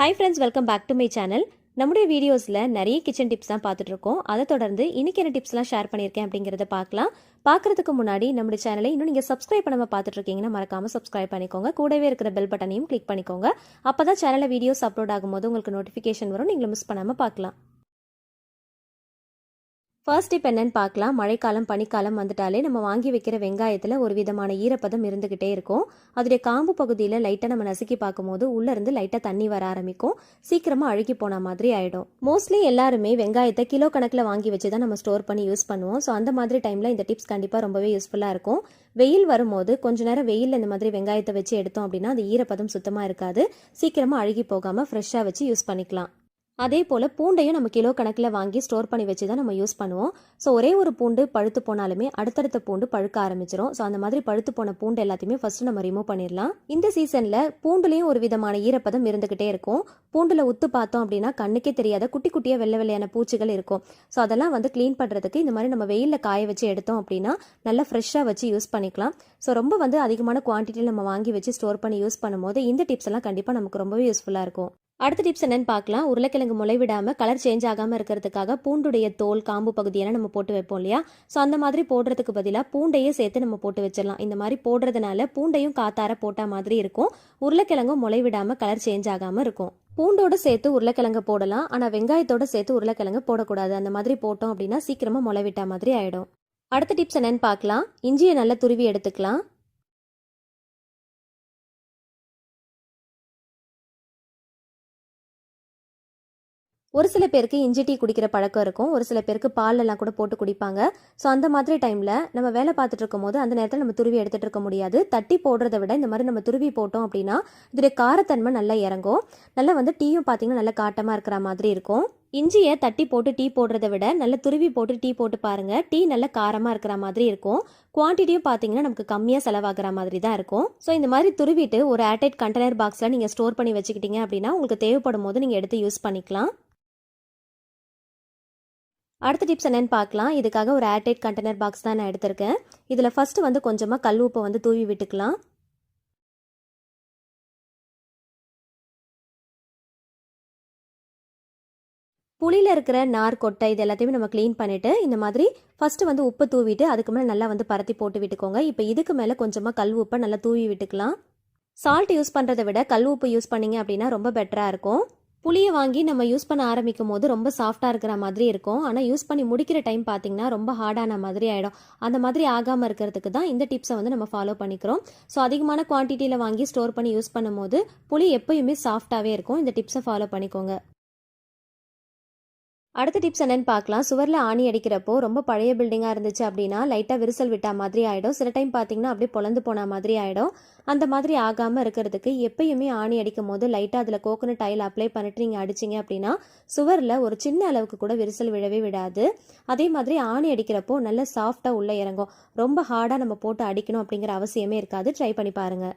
Hi friends welcome back to my channel நம்முடைய வீடியோஸில் நிறைய கிச்சன் டிப்ஸ் தான் பார்த்துட்ருக்கோம் அதை தொடர்ந்து இன்றைக்கி என்ன டிப்ஸ்லாம் ஷேர் பண்ணியிருக்கேன் அப்படிங்கிறத பார்க்கலாம். பார்க்குறதுக்கு முன்னாடி நம்முடைய சேனலை இன்னும் நீங்கள் சப்ஸ்கிரைப் பண்ணாமல் பார்த்துட்ருக்கீங்கன்னா மறக்காமல் சப்ஸ்கிரைப் பண்ணிக்கோங்க. கூடவே இருக்கிற பெல் பட்டனையும் கிளிக் பண்ணிக்கோங்க. அப்போ தான் சேனலில் வீடியோஸ் அப்லோட் ஆகும்போது உங்களுக்கு நோட்டிஃபிகேஷன் வரும். நீங்களும் மிஸ் பண்ணாமல் பார்க்கலாம். ஃபர்ஸ்ட் இப்போ என்னென்னு பார்க்கலாம். மழைக்காலம் பனிக்காலம் வந்துட்டாலே நம்ம வாங்கி வைக்கிற வெங்காயத்தில் ஒரு விதமான ஈரப்பதம் இருந்துக்கிட்டே இருக்கும். அதோடைய காம்பு பகுதியில் லைட்டாக நம்ம நசுக்கி பார்க்கும்போது உள்ளேருந்து லைட்டாக தண்ணி வர ஆரம்பிக்கும். சீக்கிரமாக அழுகி போன மாதிரி ஆகிடும் மோஸ்ட்லி எல்லாருமே வெங்காயத்தை கிலோ கணக்கில் வாங்கி வச்சு தான் நம்ம ஸ்டோர் பண்ணி யூஸ் பண்ணுவோம். ஸோ அந்த மாதிரி டைமில் இந்த டிப்ஸ் கண்டிப்பாக ரொம்பவே யூஸ்ஃபுல்லாக இருக்கும். வெயில் வரும்போது கொஞ்ச நேரம் வெயிலில் இந்த மாதிரி வெங்காயத்தை வச்சு எடுத்தோம் அப்படின்னா அது ஈரப்பதம் சுத்தமாக இருக்காது. சீக்கிரமாக அழுகி போகாமல் ஃப்ரெஷ்ஷாக வச்சு யூஸ் பண்ணிக்கலாம். அதே போல் பூண்டையும் நம்ம கிலோ கணக்கில் வாங்கி ஸ்டோர் பண்ணி வச்சு தான் நம்ம யூஸ் பண்ணுவோம். ஸோ ஒரே ஒரு பூண்டு பழுத்து போனாலுமே அடுத்தடுத்த பூண்டு பழுக்க ஆரம்பிச்சிரும். ஸோ அந்த மாதிரி பழுத்து போன பூண்டு எல்லாத்தையுமே ஃபஸ்ட்டு நம்ம ரிமூவ் பண்ணிடலாம். இந்த சீசனில் பூண்டுலேயும் ஒரு விதமான ஈரப்பதம் இருந்துக்கிட்டே இருக்கும். பூண்டில் உத்து பார்த்தோம் அப்படின்னா கண்ணுக்கே தெரியாத குட்டி குட்டியாக வெள்ளை வெள்ளையான பூச்சிகள் இருக்கும். ஸோ அதெல்லாம் வந்து க்ளீன் பண்ணுறதுக்கு இந்த மாதிரி நம்ம வெயிலில் காய வச்சு எடுத்தோம் அப்படின்னா நல்லா ஃப்ரெஷ்ஷாக வச்சு யூஸ் பண்ணிக்கலாம். ஸோ ரொம்ப வந்து அதிகமான குவான்டிட்டியில் நம்ம வாங்கி வச்சு ஸ்டோர் பண்ணி யூஸ் பண்ணும்போது இந்த டிப்ஸ் எல்லாம் கண்டிப்பாக நமக்கு ரொம்பவே யூஸ்ஃபுல்லாக இருக்கும். அடுத்த டிப்ஸ் என்னன்னு பார்க்கலாம். உருளைக்கிழங்கு முளைவிடாமல் கலர் சேஞ்ச் ஆகாமல் இருக்கிறதுக்காக பூண்டுடைய தோல் காம்பு பகுதியெல்லாம் நம்ம போட்டு வைப்போம் இல்லையா? ஸோ அந்த மாதிரி போடுறதுக்கு பதிலாக பூண்டையே சேர்த்து நம்ம போட்டு வச்சிடலாம். இந்த மாதிரி போடுறதுனால பூண்டையும் காத்தார போட்ட மாதிரி இருக்கும். உருளைக்கிழங்கும் முளை விடாமல் கலர் சேஞ்ச் ஆகாமல் இருக்கும். பூண்டோட சேர்த்து உருளைக்கிழங்கு போடலாம். ஆனால் வெங்காயத்தோட சேர்த்து உருளைக்கிழங்கு போடக்கூடாது. அந்த மாதிரி போட்டோம் அப்படின்னா சீக்கிரமாக முளை விட்டா மாதிரி ஆகிடும் அடுத்த டிப்ஸ் என்னன்னு பார்க்கலாம். இஞ்சியை நல்லா துருவி எடுத்துக்கலாம். ஒரு சில பேருக்கு இஞ்சி டீ குடிக்கிற பழக்கம் இருக்கும். ஒரு சில பேருக்கு பாலெல்லாம் கூட போட்டு குடிப்பாங்க. ஸோ அந்த மாதிரி டைமில் நம்ம வேலை பார்த்துட்டு இருக்கும் போது அந்த நேரத்தில் நம்ம துருவி எடுத்துகிட்டு இருக்க முடியாது. தட்டி போடுறத விட இந்த மாதிரி நம்ம துருவி போட்டோம் அப்படின்னா இதோடைய காரத்தன்மை நல்லா இறங்கும். நல்லா வந்து டீயும் பார்த்தீங்கன்னா நல்லா காட்டமாக இருக்கிற மாதிரி இருக்கும். இஞ்சியை தட்டி போட்டு டீ போடுறத விட நல்லா துருவி போட்டு டீ போட்டு பாருங்க. டீ நல்ல காரமாக இருக்கிற மாதிரி இருக்கும். குவான்டிட்டியும் பார்த்தீங்கன்னா நமக்கு கம்மியாக செலவாகிற மாதிரி தான் இருக்கும். ஸோ இந்த மாதிரி துருவிட்டு ஒரு ஏர்டைட் கண்டெய்னர் பாக்ஸில் நீங்கள் ஸ்டோர் பண்ணி வச்சுக்கிட்டீங்க அப்படின்னா உங்களுக்கு தேவைப்படும் போது நீங்கள் எடுத்து யூஸ் பண்ணிக்கலாம். அடுத்த டிப்ஸ் என்னன்னு பார்க்கலாம். இதுக்காக ஒரு ஏர்டைட் கண்டெய்னர் பாக்ஸ் தான் நான் எடுத்திருக்கேன். இதில் ஃபஸ்ட்டு வந்து கொஞ்சமாக கல் உப்பை வந்து தூவி விட்டுக்கலாம். புளியில் இருக்கிற நார் கொட்டை இது எல்லாத்தையுமே நம்ம க்ளீன் பண்ணிவிட்டு இந்த மாதிரி ஃபஸ்ட்டு வந்து உப்பு தூவிட்டு அதுக்கு மேலே நல்லா வந்து பரத்தி போட்டு விட்டுக்கோங்க. இப்போ இதுக்கு மேலே கொஞ்சமாக கல் உப்பை நல்லா தூவி விட்டுக்கலாம். சால்ட் யூஸ் பண்ணுறதை விட கல் உப்பு யூஸ் பண்ணிங்க அப்படின்னா ரொம்ப பெட்டராக இருக்கும். புளியை வாங்கி நம்ம யூஸ் பண்ண ஆரம்பிக்கும் போது ரொம்ப சாஃப்டாக இருக்கிற மாதிரி இருக்கும். ஆனால் யூஸ் பண்ணி முடிக்கிற டைம் பார்த்தீங்கன்னா ரொம்ப ஹார்டான மாதிரி ஆகிடும் அந்த மாதிரி ஆகாமல் இருக்கிறதுக்கு தான் இந்த டிப்ஸை வந்து நம்ம ஃபாலோ பண்ணிக்கிறோம். ஸோ அதிகமான குவான்டிட்டியில் வாங்கி ஸ்டோர் பண்ணி யூஸ் பண்ணும்போது புளி எப்பயுமே சாஃப்டாகவே இருக்கும். இந்த டிப்ஸை ஃபாலோ பண்ணிக்கோங்க. அடுத்த டிப்ஸ் என்னன்னு பார்க்கலாம். சுவரில் ஆணி அடிக்கிறப்போ ரொம்ப பழைய பில்டிங்காக இருந்துச்சு அப்படின்னா லைட்டாக விரிசல் விட்டா மாதிரி ஆகிடும் சில டைம் பார்த்தீங்கன்னா அப்படியே பொழந்து போன மாதிரி ஆகிடும் அந்த மாதிரி ஆகாமல் இருக்கிறதுக்கு எப்பயுமே ஆணி அடிக்கும் போது லைட்டாக அதில் கோகோனட் ஆயில் அப்ளை பண்ணிட்டு நீங்கள் அடிச்சிங்க அப்படின்னா சுவரில் ஒரு சின்ன அளவுக்கு கூட விரிசல் விழவே விடாது. அதே மாதிரி ஆணி அடிக்கிறப்போ நல்ல சாஃப்டாக உள்ளே இறங்கும். ரொம்ப ஹார்டாக நம்ம போட்டு அடிக்கணும் அப்படிங்கிற அவசியமே இருக்காது. ட்ரை பண்ணி பாருங்கள்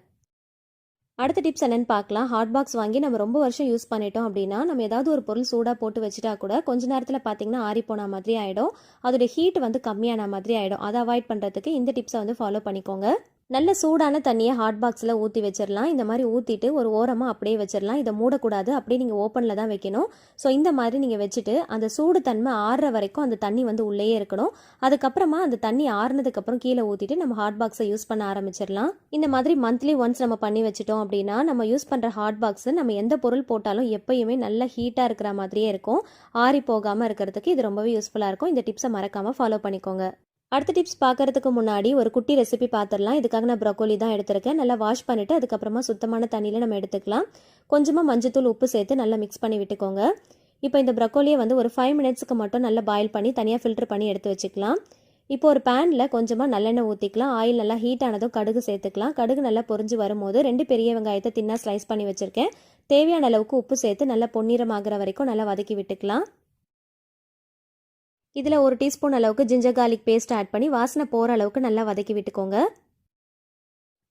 அடுத்த டிப்ஸ் என்னென்னு பார்க்கலாம். ஹாட் பாக்ஸ் வாங்கி நம்ம ரொம்ப வருஷம் யூஸ் பண்ணிட்டோம் அப்படின்னா நம்ம ஏதாவது ஒரு பொருள் சூடாக போட்டு வச்சுட்டா கூட கொஞ்ச நேரத்தில் பார்த்தீங்கன்னா ஆறி போன மாதிரி ஆகிடும் அதோட ஹீட் வந்து கம்மியான மாதிரி ஆகிடும் அதை அவாய்ட் பண்ணுறதுக்கு இந்த டிப்ஸை வந்து ஃபாலோ பண்ணிக்கோங்க. நல்ல சூடான தண்ணியை ஹாட் பாக்ஸில் ஊற்றி வச்சிடலாம் இந்த மாதிரி ஊற்றிட்டு ஒரு ஓரமாக அப்படியே வச்சிடலாம் இதை மூடக்கூடாது. அப்படியே நீங்கள் ஓப்பனில் தான் வைக்கணும். ஸோ இந்த மாதிரி நீங்கள் வச்சுட்டு அந்த சூடு தன்மை ஆறுற வரைக்கும் அந்த தண்ணி வந்து உள்ளேயே இருக்கணும். அதுக்கப்புறமா அந்த தண்ணி ஆறுனதுக்கப்புறம் கீழே ஊற்றிட்டு நம்ம ஹாட் பாக்ஸை யூஸ் பண்ண ஆரம்பிச்சிடலாம் இந்த மாதிரி மந்த்லி ஒன்ஸ் நம்ம பண்ணி வச்சுட்டோம் அப்படின்னா நம்ம யூஸ் பண்ணுற ஹாட் பாக்ஸ் நம்ம எந்த பொருள் போட்டாலும் எப்பயுமே நல்ல ஹீட்டாக இருக்கிற மாதிரியே இருக்கும். ஆறி போகாமல் இருக்கிறதுக்கு இது ரொம்பவே யூஸ்ஃபுல்லாக இருக்கும். இந்த டிப்ஸை மறக்காமல் ஃபாலோ பண்ணிக்கோங்க. அடுத்த டிப்ஸ் பார்க்கறதுக்கு முன்னாடி ஒரு குட்டி ரெசிபி பார்த்துடலாம் இதுக்காக நான் ப்ரொக்கோலி தான் எடுத்திருக்கேன். நல்லா வாஷ் பண்ணிவிட்டு அதுக்கப்புறமா சுத்தமான தண்ணியில் நம்ம எடுத்துக்கலாம். கொஞ்சமாக மஞ்சத்தூள் உப்பு சேர்த்து நல்லா மிக்ஸ் பண்ணி விட்டுக்கோங்க. இப்போ இந்த ப்ரொக்கோலியை வந்து ஒரு ஃபைவ் மினிட்ஸ்க்கு மட்டும் நல்லா பாயில் பண்ணி தனியாக ஃபில்டர் பண்ணி எடுத்து வச்சுக்கலாம். இப்போ ஒரு பேனில் கொஞ்சமாக நல்லெண்ணெய் ஊற்றிக்கலாம் ஆயில் நல்லா ஹீட் ஆனதும் கடுகு சேர்த்துக்கலாம். கடுகு நல்லா பொரிஞ்சு வரும்போது ரெண்டு பெரிய வெங்காயத்தை தின்னா ஸ்லைஸ் பண்ணி வச்சுருக்கேன். தேவையான அளவுக்கு உப்பு சேர்த்து நல்லா பொன்னிறமாகிற வரைக்கும் நல்லா வதக்கி விட்டுக்கலாம். இதில் ஒரு டீஸ்பூன் அளவுக்கு ஜிஞ்சர் கார்லிக் பேஸ்ட் ஆட் பண்ணி வாசனை போகிற அளவுக்கு நல்லா வதக்கி விட்டுக்கோங்க.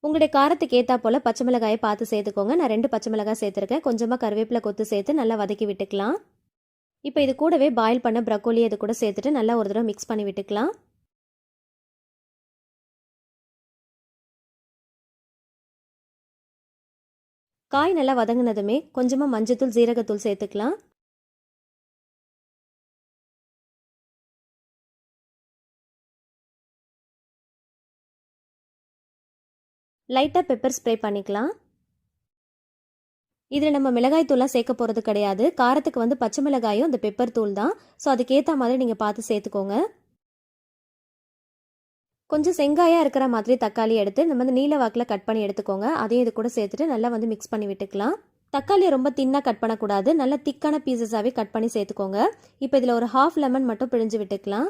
உங்களுடைய காரத்துக்கு ஏற்றா போல் பச்சை மிளகாயை பார்த்து சேர்த்துக்கோங்க. நான் ரெண்டு பச்சை மிளகாய் சேர்த்துருக்கேன். கொஞ்சமாக கருவேப்பிலை கொத்து சேர்த்து நல்லா வதக்கி விட்டுக்கலாம். இப்போ இது கூடவே பாயில் பண்ண ப்ரக்கோலி இது கூட சேர்த்துட்டு நல்லா ஒரு தடவை மிக்ஸ் பண்ணி விட்டுக்கலாம். காய் நல்லா வதங்கினதுமே கொஞ்சமாக மஞ்சத்தூள் ஜீரகத்தூள் சேர்த்துக்கலாம். லைட்டாக பெப்பர் ஸ்ப்ரே பண்ணிக்கலாம். இதில் நம்ம மிளகாய் தூள்லாம் சேர்க்க போகிறது கிடையாது. காரத்துக்கு வந்து பச்சை மிளகாயும் இந்த பெப்பர் தூள் தான். ஸோ அதுக்கேற்ற மாதிரி நீங்கள் பார்த்து சேர்த்துக்கோங்க. கொஞ்சம் செங்காயாக இருக்கிற மாதிரி தக்காளி எடுத்து நம்ம வந்து நீல வாக்கில் கட் பண்ணி எடுத்துக்கோங்க. அதையும் இது கூட சேர்த்துட்டு நல்லா வந்து மிக்ஸ் பண்ணி விட்டுக்கலாம். தக்காளியை ரொம்ப தின்னாக கட் பண்ணக்கூடாது. நல்லா திக்கான பீசஸாகவே கட் பண்ணி சேர்த்துக்கோங்க. இப்போ இதில் ஒரு ஹாஃப் லெமன் மட்டும் பிழிஞ்சு விட்டுக்கலாம்.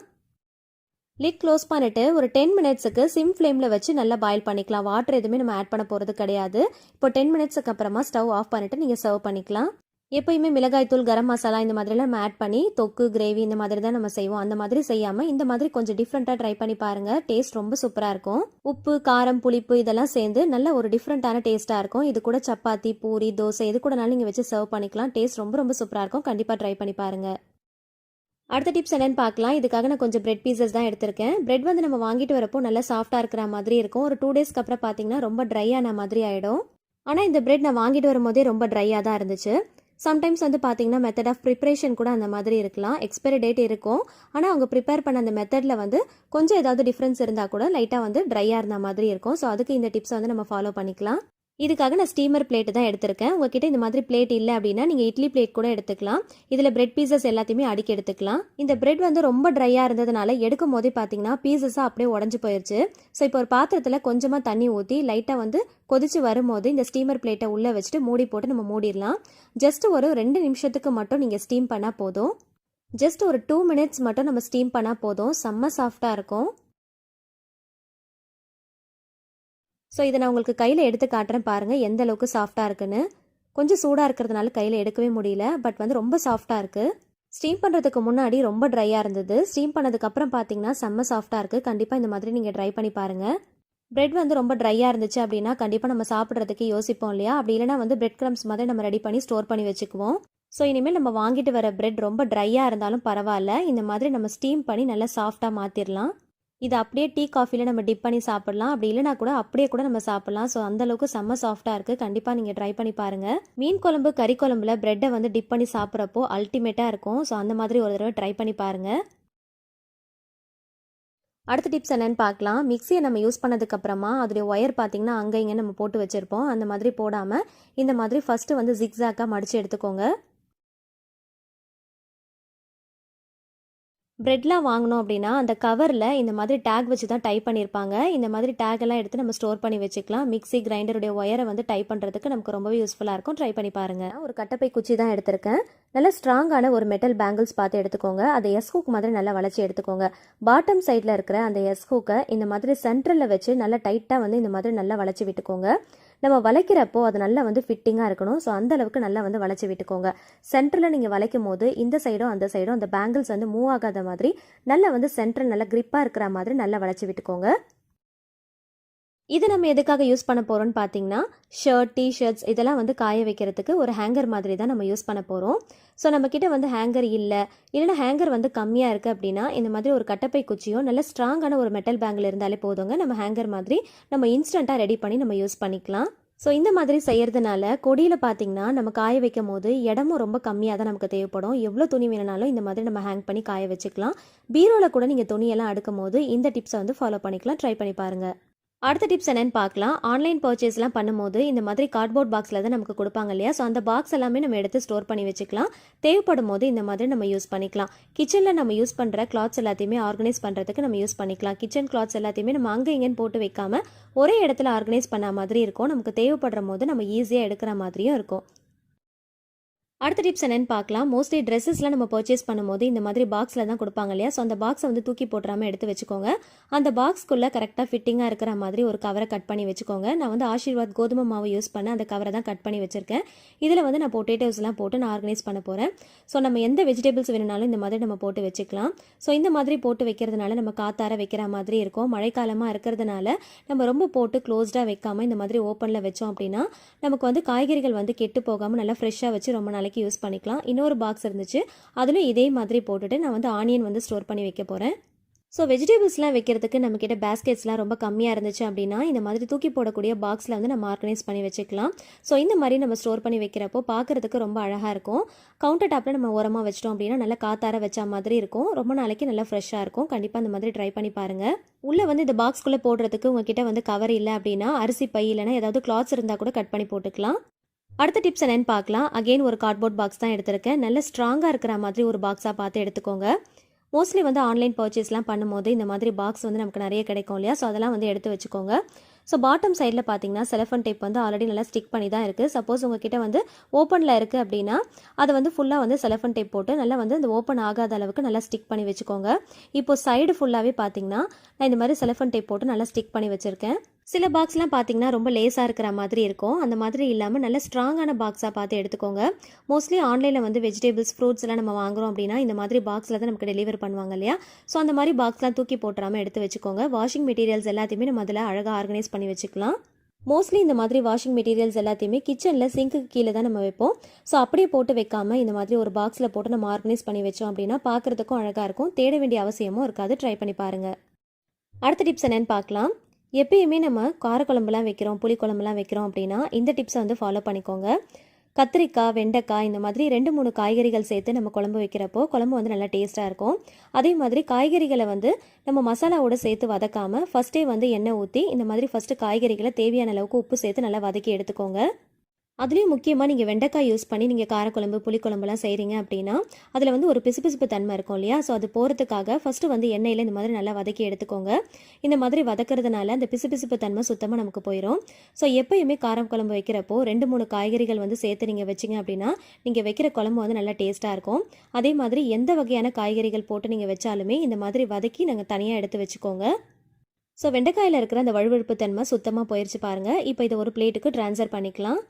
லிட் க்ளோஸ் பண்ணிட்டு ஒரு டென் மினிட்ஸுக்கு சிம் ஃப்ளேமில் வச்சு நல்லா பாயில் பண்ணிக்கலாம். வாட்டர் எதுவுமே நம்ம ஆட் பண்ண போகிறது கிடையாது. இப்போ டென் மினிட்ஸுக்கு அப்புறமா ஸ்டவ் ஆஃப் பண்ணிட்டு நீங்கள் சர்வ் பண்ணிக்கலாம். எப்பயுமே மிளகாய்த்தூள் கரம் மசாலா இந்த மாதிரிலாம் நம்ம ஆட் பண்ணி தொக்கு கிரேவி இந்த மாதிரி தான் நம்ம செய்வோம். அந்த மாதிரி செய்யாமல் இந்த மாதிரி கொஞ்சம் டிஃப்ரெண்ட்டாக ட்ரை பண்ணி பாருங்கள் டேஸ்ட் ரொம்ப சூப்பராக இருக்கும். உப்பு காரம் புளிப்பு இதெல்லாம் சேர்ந்து நல்ல ஒரு டிஃப்ரெண்ட்டான டேஸ்ட்டாக இருக்கும். இது கூட சப்பாத்தி பூரி தோசை இது கூடனாலும் நீங்கள் வச்சு சர்வ் பண்ணிக்கலாம். டேஸ்ட் ரொம்ப ரொம்ப சூப்பராக இருக்கும். கண்டிப்பாக ட்ரை பண்ணி பாருங்கள் அடுத்த டிப்ஸ் என்னென்னு பார்க்கலாம். இதுக்காக நான் கொஞ்சம் பிரெட் பீசஸ் தான் எடுத்திருக்கேன். பிரெட் வந்து நம்ம வாங்கிட்டு வரப்போ நல்லா சாஃப்டாக இருக்கிற மாதிரி இருக்கும். ஒரு டூ டேஸ்க்கு அப்புறம் பார்த்தீங்கன்னா ரொம்ப ட்ரை ஆன மாதிரி ஆகிடும் ஆனால் இந்த பிரெட் நான் வாங்கிட்டு வரும்போதே ரொம்ப ட்ரையாக தான் இருந்துச்சு. சம்டைம்ஸ் வந்து பார்த்தீங்கன்னா மெத்தட் ஆஃப் ப்ரிப்ரேஷன் கூட அந்த மாதிரி இருக்கலாம். எக்ஸ்பைரி டேட் இருக்கும். ஆனால் அவங்க ப்ரிப்பேர் பண்ண அந்த மெத்தடில் வந்து கொஞ்சம் ஏதாவது டிஃப்ரென்ஸ் இருந்தால் கூட லைட்டாக வந்து ட்ரையாக இருந்த மாதிரி இருக்கும். ஸோ அதுக்கு இந்த டிப்ஸை வந்து நம்ம ஃபாலோ பண்ணிக்கலாம். இதுக்காக நான் ஸ்டீமர் பிளேட்டு தான் எடுத்திருக்கேன். உங்ககிட்ட இந்த மாதிரி பிளேட் இல்லை அப்படின்னா நீங்கள் இட்லி பிளேட் கூட எடுத்துக்கலாம். இதில் பிரெட் பீசஸ் எல்லாத்தையுமே அடுக்கி எடுத்துக்கலாம். இந்த பிரெட் வந்து ரொம்ப ட்ரையாக இருந்ததுனால எடுக்கும் போதே பார்த்தீங்கன்னா பீசஸாக அப்படியே உடஞ்சி போயிடுச்சு ஸோ இப்போ ஒரு பாத்திரத்தில் கொஞ்சமாக தண்ணி ஊற்றி லைட்டாக வந்து கொதிச்சு வரும்போது இந்த ஸ்டீமர் பிளேட்டை உள்ளே வச்சுட்டு மூடி போட்டு நம்ம மூடிடலாம். ஜஸ்ட் ஒரு ரெண்டு நிமிஷத்துக்கு மட்டும் நீங்கள் ஸ்டீம் பண்ணால் போதும். ஜஸ்ட் ஒரு டூ மினிட்ஸ் மட்டும் நம்ம ஸ்டீம் பண்ணால் போதும். செம்ம சாஃப்டாக இருக்கும். ஸோ இதை நான் உங்களுக்கு கையில் எடுத்து காட்டுறேன் பாருங்கள் எந்த அளவுக்கு சாஃப்டாக இருக்குன்னு. கொஞ்சம் சூடாக இருக்கிறதுனால கையில் எடுக்கவே முடியல பட் வந்து ரொம்ப சாஃப்டாக இருக்குது ஸ்டீம் பண்ணுறதுக்கு முன்னாடி ரொம்ப ட்ரையாக இருந்தது. ஸ்டீம் பண்ணதுக்கப்புறம் பார்த்தீங்கன்னா செம்ம சாஃப்டாக இருக்குது கண்டிப்பாக இந்த மாதிரி நீங்கள் ட்ரை பண்ணி பாருங்கள் பிரெட் வந்து ரொம்ப ட்ரையாக இருந்துச்சு அப்படின்னா கண்டிப்பாக நம்ம சாப்பிட்றதுக்கு யோசிப்போம் இல்லையா? அப்படி இல்லைனா வந்து பிரெட் க்ரம்ஸ் மாதிரி நம்ம ரெடி பண்ணி ஸ்டோர் பண்ணி வச்சுக்குவோம். ஸோ இனிமேல் நம்ம வாங்கிட்டு வர பிரெட் ரொம்ப ட்ரையாக இருந்தாலும் பரவாயில்ல. இந்த மாதிரி நம்ம ஸ்டீம் பண்ணி நல்லா சாஃப்டாக மாற்றிடலாம் இது அப்படியே டீ காஃபியில் நம்ம டிப் பண்ணி சாப்பிடலாம். அப்படி இல்லைனா கூட அப்படியே கூட நம்ம சாப்பிடலாம். ஸோ அந்தளவுக்கு செம்ம சாஃப்டாக இருக்குது கண்டிப்பாக நீங்கள் ட்ரை பண்ணி பாருங்கள் மீன் குழம்பு கறி குழம்புல ப்ரெட்டை வந்து டிப் பண்ணி சாப்பிட்றப்போ அல்டிமேட்டாக இருக்கும். ஸோ அந்த மாதிரி ஒரு தடவை ட்ரை பண்ணி பாருங்கள் அடுத்த டிப்ஸ் என்னென்னு பார்க்கலாம். மிக்சியை நம்ம யூஸ் பண்ணதுக்கப்புறமா அதோடைய ஒயர் பார்த்தீங்கன்னா அங்கே இங்கே நம்ம போட்டு வச்சுருப்போம். அந்த மாதிரி போடாமல் இந்த மாதிரி ஃபஸ்ட்டு வந்து ஜிக்ஸாக்காக மடித்து எடுத்துக்கோங்க. பிரெட்லாம் வாங்கினோம் அப்படின்னா அந்த கவரில் இந்த மாதிரி டேக் வச்சு தான் டைப் பண்ணியிருப்பாங்க இந்த மாதிரி டேக் எல்லாம் எடுத்து நம்ம ஸ்டோர் பண்ணி வச்சுக்கலாம். மிக்ஸி கிரைண்டருடைய ஒயரை வந்து டைப் பண்ணுறதுக்கு நமக்கு ரொம்பவே யூஸ்ஃபுல்லாக இருக்கும். ட்ரை பண்ணி பாருங்கள் ஒரு கட்டப்பை குச்சி தான் எடுத்திருக்கேன். நல்ல ஸ்ட்ராங்கான ஒரு மெட்டல் பேங்கிள்ஸ் பார்த்து எடுத்துக்கோங்க. அதை எஸ் ஹூக் மாதிரி நல்லா வளைச்சி எடுத்துக்கோங்க. பாட்டம் சைடில் இருக்கிற அந்த எஸ் ஹூக்கை இந்த மாதிரி சென்டரில் வச்சு நல்லா டைட்டாக வந்து இந்த மாதிரி நல்லா வளைச்சி விட்டுக்கோங்க. நம்ம வளைக்கிறப்போ அது நல்லா வந்து ஃபிட்டிங்காக இருக்கணும். ஸோ அந்த அளவுக்கு நல்லா வந்து வளைச்சி விட்டுக்கோங்க. சென்டரில் நீங்கள் வளைக்கும் போது இந்த சைடும் அந்த சைடும் அந்த பேங்கிள்ஸ் வந்து மூவ் ஆகாத மாதிரி நல்லா வந்து சென்டர் நல்லா கிரிப்பாக இருக்கிற மாதிரி நல்லா வளைச்சி விட்டுக்கோங்க. இது நம்ம எதுக்காக யூஸ் பண்ண போகிறோம்னு பார்த்தீங்கன்னா ஷர்ட் டிஷர்ட்ஸ் இதெல்லாம் வந்து காய வைக்கிறதுக்கு ஒரு ஹேங்கர் மாதிரி தான் நம்ம யூஸ் பண்ண போகிறோம் ஸோ நம்மக்கிட்ட வந்து ஹேங்கர் இல்லை. இல்லைன்னா ஹேங்கர் வந்து கம்மியாக இருக்குது அப்படின்னா இந்த மாதிரி ஒரு கட்டப்பை குச்சியோ நல்ல ஸ்ட்ராங்கான ஒரு மெட்டல் பேங்கில் இருந்தாலே போதுங்க. நம்ம ஹேங்கர் மாதிரி நம்ம இன்ஸ்டண்ட்டாக ரெடி பண்ணி நம்ம யூஸ் பண்ணிக்கலாம். ஸோ இந்த மாதிரி செய்கிறதுனால கொடியில் பார்த்தீங்கன்னா நம்ம காய வைக்கும் போது இடமும் ரொம்ப கம்மியாக தான் நமக்கு தேவைப்படும். எவ்வளோ துணி வேணுனாலும் இந்த மாதிரி நம்ம ஹேங் பண்ணி காய வச்சுக்கலாம். பீரோவில் கூட நீங்கள் துணியெல்லாம் அடுக்கும் போது இந்த டிப்ஸை வந்து ஃபாலோ பண்ணிக்கலாம். ட்ரை பண்ணி பாருங்கள் அடுத்த டிப்ஸ் என்னன்னு பார்க்கலாம். ஆன்லைன் பர்ச்சேஸ்லாம் பண்ணும்போது இந்த மாதிரி கார்ட்போர்ட் பாக்ஸில் தான் நமக்கு கொடுப்பாங்க இல்லையா? ஸோ அந்த பாக்ஸ் எல்லாமே நம்ம எடுத்து ஸ்டோர் பண்ணி வச்சுக்கலாம். தேவைப்படும் போது இந்த மாதிரி நம்ம யூஸ் பண்ணிக்கலாம். கிச்சனில் நம்ம யூஸ் பண்ணுற கிளாத்ஸ் எல்லாத்தையுமே ஆர்கனைஸ் பண்ணுறதுக்கு நம்ம யூஸ் பண்ணிக்கலாம். கிச்சன் கிளாத்ஸ் எல்லாத்தையுமே நம்ம அங்கே இங்கேன்னு போட்டு வைக்காமல் ஒரே இடத்துல ஆர்கனைஸ் பண்ண மாதிரி இருக்கும். நமக்கு தேவைப்படுற போது நம்ம ஈஸியாக எடுக்கிற மாதிரியும் இருக்கும். அடுத்த டிப்ஸ் என்னென்னு பார்க்கலாம். மோஸ்ட்லி ட்ரெஸ்ஸஸ்லாம் நம்ம பர்ச்சேஸ் பண்ணும்போது இந்த மாதிரி பாக்ஸில் தான் கொடுப்பாங்க இல்லையா? ஸோ அந்த பாக்ஸை வந்து தூக்கி போட்டுறாமல் எடுத்து வச்சுக்கோங்க. அந்த பாக்ஸ்க்குள்ளே கரெக்டாக ஃபிட்டிங்காக இருக்கிற மாதிரி ஒரு கவரை கட் பண்ணி வச்சுக்கோங்க. நான் வந்து ஆசீர்வாத் கோதுமை மாவு யூஸ் பண்ண அந்த கவரை தான் கட் பண்ணி வச்சுருக்கேன். இதில் வந்து நான் பொட்டேட்டோஸ்லாம் போட்டு நான் ஆர்கனைஸ் பண்ண போகிறேன் ஸோ நம்ம எந்த வெஜிடபிள்ஸ் வேணுனாலும் இந்த மாதிரி நம்ம போட்டு வச்சுக்கலாம். ஸோ இந்த மாதிரி போட்டு வைக்கிறதுனால நம்ம காத்தார வைக்கிற மாதிரி இருக்கும். மழைக்காலமாக இருக்கிறதுனால நம்ம ரொம்ப போட்டு க்ளோஸ்டாக வைக்காமல் இந்த மாதிரி ஓப்பனில் வச்சோம் அப்படின்னா நமக்கு வந்து காய்கறிகள் வந்து கெட்டு போகாமல் நல்லா ஃப்ரெஷ்ஷாக வச்சு ரொம்ப நாளைக்கு யூஸ் பண்ணிக்கலாம். இன்னொரு பாக்ஸ் இருந்துச்சு. அதிலும் இதே மாதிரி போட்டுட்டு நான் வந்து ஆனியன் வந்து ஸ்டோர் பண்ணி வைக்க போகிறேன் ஸோ வெஜிடபிள்ஸ்லாம் வைக்கிறதுக்கு நம்மக்கிட்ட பேஸ்கெட்ஸ்லாம் ரொம்ப கம்மியாக இருந்துச்சு அப்படின்னா இந்த மாதிரி தூக்கி போடக்கூடிய பாக்ஸில் வந்து நம்ம ஆர்கனைஸ் பண்ணி வச்சுக்கலாம். ஸோ இந்த மாதிரி நம்ம ஸ்டோர் பண்ணி வைக்கிறப்போ பார்க்குறதுக்கு ரொம்ப அழகாக இருக்கும். கவுண்டர் டாப்பில் நம்ம உரமாக வச்சிட்டோம் அப்படின்னா நல்லா காத்தார வச்ச மாதிரி இருக்கும். ரொம்ப நாளைக்கு நல்லா ஃப்ரெஷ்ஷாக இருக்கும். கண்டிப்பாக அந்த மாதிரி ட்ரை பண்ணி பாருங்கள் உள்ளே வந்து இந்த பாக்ஸ்குள்ளே போடுறதுக்கு உங்ககிட்ட வந்து கவர் இல்லை அப்படின்னா அரிசி பை இல்லைன்னா ஏதாவது கிளாத்ஸ் இருந்தால் கூட கட் பண்ணி போட்டுக்கலாம். அடுத்த டிப்ஸ் என்னென்னு பார்க்கலாம். அகெயின் ஒரு கார்ட்போர்ட் பாக்ஸ் தான் எடுத்திருக்கேன். நல்ல ஸ்ட்ராங்காக இருக்கிற மாதிரி ஒரு பாக்ஸாக பார்த்து எடுத்துக்கோங்க. மோஸ்ட்லி வந்து ஆன்லைன் பர்ச்சேஸ்லாம் பண்ணும்போது இந்த மாதிரி பாக்ஸ் வந்து நமக்கு நிறைய கிடைக்கும் இல்லையா? ஸோ அதெல்லாம் வந்து எடுத்து வச்சுக்கோங்க. ஸோ பாட்டம் சைடில் பார்த்தீங்கன்னா செலஃபன் டேப் வந்து ஆல்ரெடி நல்லா ஸ்டிக் பண்ணி தான் இருக்குது சப்போஸ் உங்ககிட்ட வந்து ஓப்பனில் இருக்குது அப்படின்னா அதை வந்து ஃபுல்லாக வந்து செலஃபன் டேப் போட்டு நல்லா வந்து இந்த ஓப்பன் ஆகாத அளவுக்கு நல்லா ஸ்டிக் பண்ணி வச்சுக்கோங்க. இப்போ சைடு ஃபுல்லாகவே பார்த்தீங்கன்னா நான் இந்த மாதிரி செலஃபன் டேப் போட்டு நல்லா ஸ்டிக் பண்ணி வச்சுருக்கேன். சில பாக்ஸ்லாம் பார்த்தீங்கன்னா ரொம்ப லேஸாக இருக்கிற மாதிரி இருக்கும். அந்த மாதிரி இல்லாமல் நல்ல ஸ்ட்ராங்கான பாக்ஸாக பார்த்து எடுத்துக்கோங்க. மோஸ்ட்லி ஆன்லைனில் வந்து வெஜிடபிள்ஸ் ஃப்ரூட்ஸ் எல்லாம் நம்ம வாங்குறோம் அப்படின்னா இந்த மாதிரி பாக்ஸில் தான் நமக்கு டெலிவர் பண்ணுவாங்க இல்லையா? ஸோ அந்த மாதிரி பாக்ஸ்லாம் தூக்கி போட்டுறாமல் எடுத்து வச்சுக்கோங்க. வாஷிங் மெட்டீரியல்ஸ் எல்லாத்தையுமே நம்ம அதில் அழகாக ஆர்கனைஸ் பண்ணி வச்சுக்கலாம். மோஸ்ட்லி இந்த மாதிரி வாஷிங் மெட்டீரியல்ஸ் எல்லாத்தையுமே கிச்சனில் சிங்க்கு கீழே தான் நம்ம வைப்போம். ஸோ அப்படியே போட்டு வைக்காம இந்த மாதிரி ஒரு பாக்ஸில் போட்டு நம்ம ஆர்கனைஸ் பண்ணி வச்சோம் அப்படின்னா பார்க்குறதுக்கும் அழகாக இருக்கும். தேட வேண்டிய அவசியமும் இருக்காது. ட்ரை பண்ணி பாருங்கள் அடுத்த டிப்ஸ் என்னென்னு பார்க்கலாம். எப்பயுமே நம்ம காரக்குழம்புலாம் வைக்கிறோம் புளிக்குழம்புலாம் வைக்கிறோம் அப்படின்னா இந்த டிப்ஸை வந்து ஃபாலோ பண்ணிக்கோங்க. கத்திரிக்காய் வெண்டைக்காய் இந்த மாதிரி ரெண்டு மூணு காய்கறிகள் சேர்த்து நம்ம குழம்பு வைக்கிறப்போ குழம்பு வந்து நல்லா டேஸ்ட்டாக இருக்கும். அதே மாதிரி காய்கறிகளை வந்து நம்ம மசாலாவோட சேர்த்து வதக்காமல் ஃபஸ்ட்டே வந்து எண்ணெய் ஊற்றி இந்த மாதிரி ஃபஸ்ட்டு காய்கறிகளை தேவையான அளவுக்கு உப்பு சேர்த்து நல்லா வதக்கி எடுத்துக்கோங்க. அதுலேயும் முக்கியமாக நீங்கள் வெண்டைக்காய் யூஸ் பண்ணி நீங்கள் காரக்குழம்பு புளிக்குழம்புலாம் செய்கிறீங்க அப்படின்னா அதில் வந்து ஒரு பிசுபிசுப்பு தன்மை இருக்கும் இல்லையா? ஸோ அது போகிறதுக்காக ஃபஸ்ட்டு வந்து எண்ணெயில் இந்த மாதிரி நல்லா வதக்கி எடுத்துக்கோங்க. இந்த மாதிரி வதக்கிறதுனால அந்த பிசுபிசுப்பு தன்மை சுத்தமாக நமக்கு போயிடும் ஸோ எப்போயுமே காரம் குழம்பு வைக்கிறப்போ ரெண்டு மூணு காய்கறிகள் வந்து சேர்த்து நீங்கள் வச்சிங்க அப்படின்னா நீங்கள் வைக்கிற குழம்பு வந்து நல்லா டேஸ்ட்டாக இருக்கும். அதே மாதிரி எந்த வகையான காய்கறிகள் போட்டு நீங்கள் வச்சாலுமே இந்த மாதிரி வதக்கி நாங்கள் தனியாக எடுத்து வச்சுக்கோங்க. ஸோ வெண்டைக்காயில் இருக்கிற அந்த வழுவழுப்பு தன்மை சுத்தமாக போயிடுச்சு பாருங்கள் இப்போ இதை ஒரு பிளேட்டுக்கு ட்ரான்ஸ்ஃபர் பண்ணிக்கலாம்.